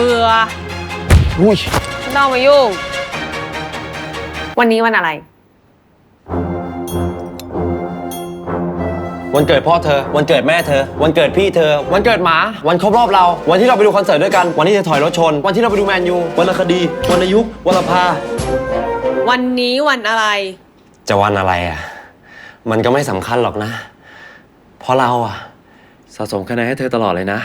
บื่ออุ้ยไม่ต้องมายุ่ง วันนี้วันอะไร วันเกิดพ่อเธอ วันเกิดแม่เธอ วันเกิดพี่เธอ วันเกิดหมา วันครบรอบเรา วันที่เราไปดูคอนเสิร์ตด้วยกัน วันที่เธอถอยรถชน วันที่เราไปดูแมนยู วันละคดี วันอายุวันละพา วันนี้วันอะไร จะวันอะไรอะ มันก็ไม่สำคัญหรอกนะ เพราะเราอะ สะสมคะแนนให้เธอตลอดเลยนะ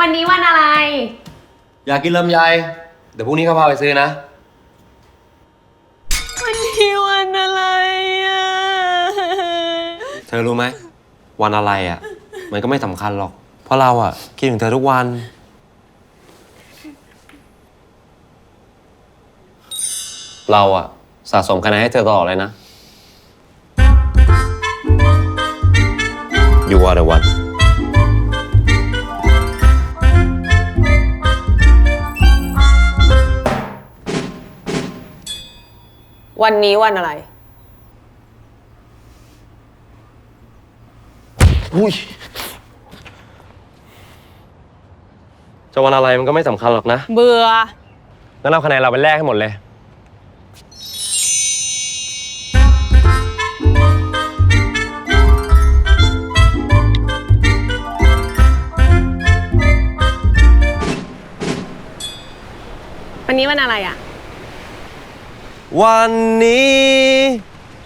วันนี้วันอะไร อยากกินลำไยเดี๋ยวพรุ่งนี้เขาพาไปซื้อนะ วันนี้วันอะไรอะ เธอรู้ไหม วันอะไรอะ มันก็ไม่สำคัญหรอก เพราะเราอะคิดถึงเธอทุกวัน เราอะ สะสมคะแนนให้เธอตลอดเลยนะ You are the one วันนี้วันอะไร อุ้ยจะวันอะไรมันก็ไม่สำคัญหรอกนะ เบื่อ งั้นเอาคะแนนเราไปแลกให้หมดเลย วันนี้วันอะไรอะ วันนี้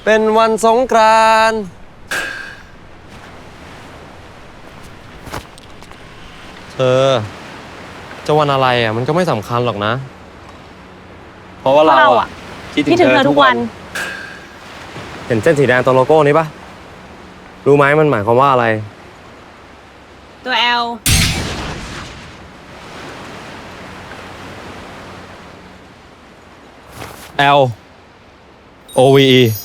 เป็นวันสงกรานต์เธอจะวันอะไรอะ มันก็ไม่สำคัญหรอกนะ เพราะว่าเราเราอะอะคิดถึงเธอทุกวันเห็นเส้นสีแดงตรงโลโก้นี้ปะรู้ไหมมันหมายความว่าอะไร ตัว L L O V E.